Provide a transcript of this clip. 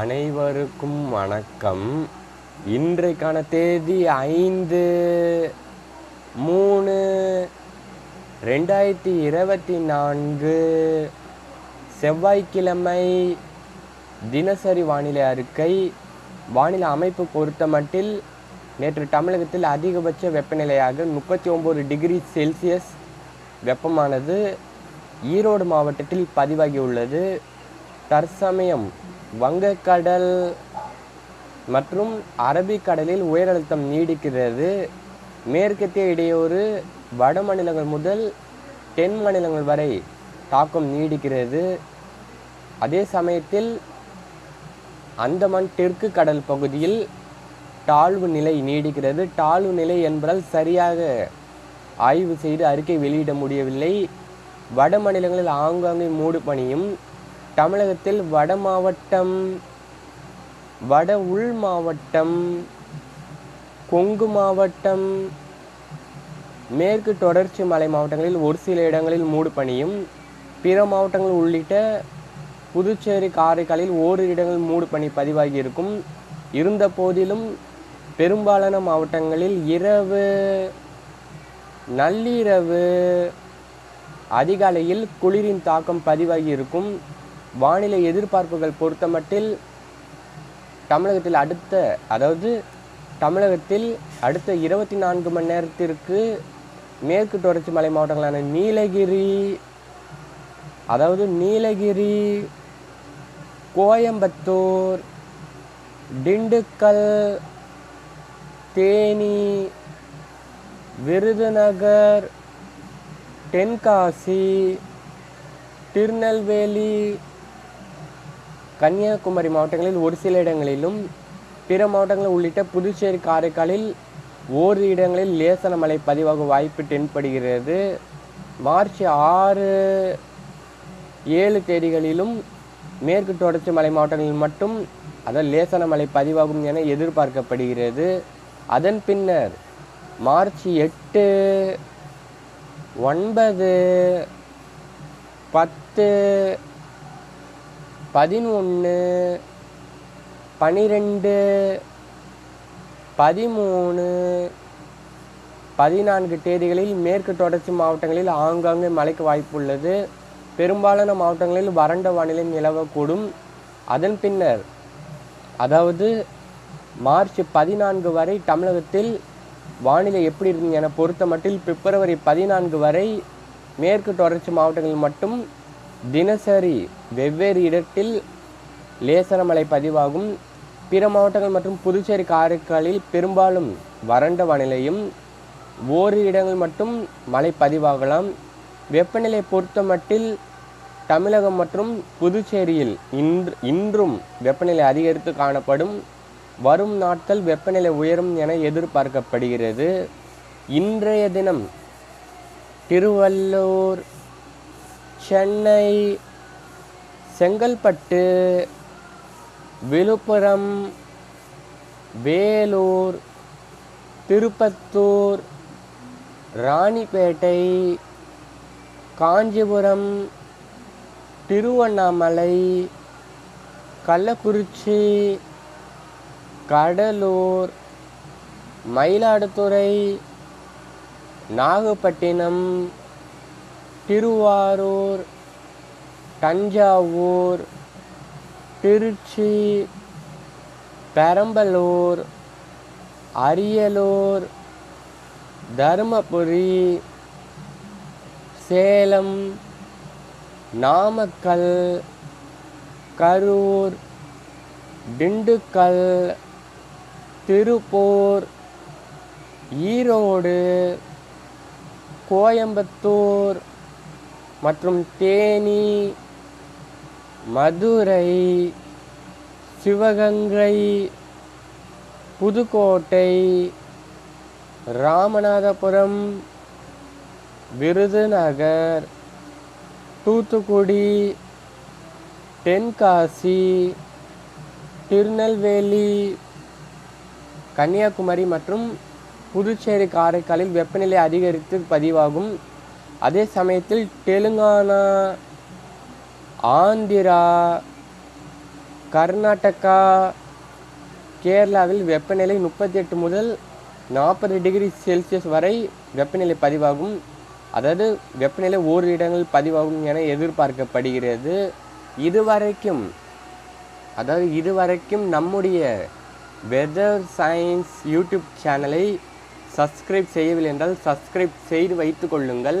அனைவருக்கும் வணக்கம். இன்றைக்கான தேதி ஐந்து மூணு ரெண்டாயிரத்தி இருபத்தி நான்கு செவ்வாய்க்கிழமை தினசரி வானிலை அறிக்கை. வானிலை அமைப்பு பொறுத்தமட்டில் நேற்று தமிழகத்தில் அதிகபட்ச வெப்பநிலையாக முப்பத்தி ஒம்பது டிகிரி செல்சியஸ் வெப்பமானது ஈரோடு மாவட்டத்தில் பதிவாகியுள்ளது. தற்சமயம் வங்கக்கடல் மற்றும் அரபிக்கடலில் உயரழுத்தம் நீடிக்கிறது. மேற்கத்திய இடையூறு வட மாநிலங்கள் முதல் தென் மாநிலங்கள் வரை தாக்கம் நீடிக்கிறது. அதே சமயத்தில் அந்தமான் தெற்கு கடல் பகுதியில் தாழ்வு நிலை நீடிக்கிறது. தாழ்வு நிலை என்பதால் சரியாக ஆய்வு செய்து அறிக்கை வெளியிட முடியவில்லை. வட மாநிலங்களில் ஆங்காங்கே மூடு பணியும் தமிழகத்தில் வட மாவட்டம் வட உள் மாவட்டம் கொங்கு மாவட்டம் மேற்கு தொடர்ச்சி மலை மாவட்டங்களில் ஒரு சில இடங்களில் மூடு பனியும் பிற மாவட்டங்கள் உள்ளிட்ட புதுச்சேரி காரைக்காலில் ஓரிரு இடங்கள் மூடு பனி பதிவாகி இருக்கும். இருந்த போதிலும் பெரும்பாலான மாவட்டங்களில் இரவு நள்ளிரவு அதிகாலையில் குளிரின் தாக்கம் பதிவாகி இருக்கும். வானிலை எதிர்பார்ப்புகள் பொறுத்தமட்டில் தமிழகத்தில் அடுத்த அதாவது தமிழகத்தில் அடுத்த இருபத்தி நான்கு மணி நேரத்திற்கு மேற்கு தொடர்ச்சி மலை மாவட்டங்களான நீலகிரி அதாவது நீலகிரி கோயம்புத்தூர் திண்டுக்கல் தேனி விருதுநகர் தென்காசி திருநெல்வேலி கன்னியாகுமரி மாவட்டங்களில் ஒரு சில இடங்களிலும் பிற மாவட்டங்கள் உள்ளிட்ட புதுச்சேரி காரைக்காலில் ஓரிரு இடங்களில் லேசன மழை பதிவாக வாய்ப்பு தென்படுகிறது. மார்ச் ஆறு ஏழு தேதிகளிலும் மேற்கு தொடர்ச்சி மலை மாவட்டங்களில் மட்டும் அதான் லேசன மழை பதிவாகும் என எதிர்பார்க்கப்படுகிறது. அதன் பின்னர் மார்ச் எட்டு ஒன்பது பத்து பதினொன்று பனிரெண்டு பதிமூணு பதினான்கு தேதிகளில் மேற்கு தொடர்ச்சி மாவட்டங்களில் ஆங்காங்கே மழைக்கு வாய்ப்புள்ளது. பெரும்பாலான மாவட்டங்களில் வறண்ட வானிலை நிலவக்கூடும். அதன் பின்னர் அதாவது மார்ச் பதினான்கு வரை தமிழகத்தில் வானிலை எப்படி இருக்கும் என பொறுத்த மட்டில் பிப்ரவரி பதினான்கு வரை மேற்கு தொடர்ச்சி மாவட்டங்களில் மட்டும் தினசரி வெவ்வேறு இடத்தில் லேசர மழை பதிவாகும். பிற மாவட்டங்கள் மற்றும் புதுச்சேரி காரைக்காலில் பெரும்பாலும் வறண்ட வானிலையும் ஓரிரு இடங்கள் மட்டும் மழை பதிவாகலாம். வெப்பநிலை பொறுத்த மட்டில் தமிழகம் மற்றும் புதுச்சேரியில் இன்று இன்றும் வெப்பநிலை அதிகரித்து காணப்படும். வரும் நாட்கள் வெப்பநிலை உயரும் என எதிர்பார்க்கப்படுகிறது. இன்றைய தினம் திருவள்ளூர் சென்னை செங்கல்பட்டு விழுப்புரம் வேலூர் திருப்பத்தூர் ராணிப்பேட்டை காஞ்சிபுரம் திருவண்ணாமலை கள்ளக்குறிச்சி கடலூர் மயிலாடுதுறை நாகப்பட்டினம் திருவாரூர் தஞ்சாவூர் திருச்சி பெரம்பலூர் அரியலூர் தருமபுரி சேலம் நாமக்கல் கரூர் திண்டுக்கல் திருப்பூர் ஈரோடு கோயம்புத்தூர் மற்றும் தேனி மதுரை சிவகங்கை புதுக்கோட்டை ராமநாதபுரம் விருதுநகர் தூத்துக்குடி தென்காசி திருநெல்வேலி கன்னியாகுமரி மற்றும் புதுச்சேரி காரைக்காலில் வெப்பநிலை அதிகரித்து பதிவாகும். அதே சமயத்தில் தெலுங்கானா ஆந்திரா கர்நாடகா கேரளாவில் வெப்பநிலை முப்பத்தி எட்டு முதல் நாற்பது டிகிரி செல்சியஸ் வரை வெப்பநிலை பதிவாகும். அதாவது வெப்பநிலை ஓரு இடங்கள் பதிவாகும் என எதிர்பார்க்கப்படுகிறது. இதுவரைக்கும் அதாவது இதுவரைக்கும் நம்முடைய வெதர் சயின்ஸ் யூடியூப் சேனலை சப்ஸ்கிரைப் செய்யவில்லை என்றால் சப்ஸ்கிரைப் செய்து வைத்துக் கொள்ளுங்கள்.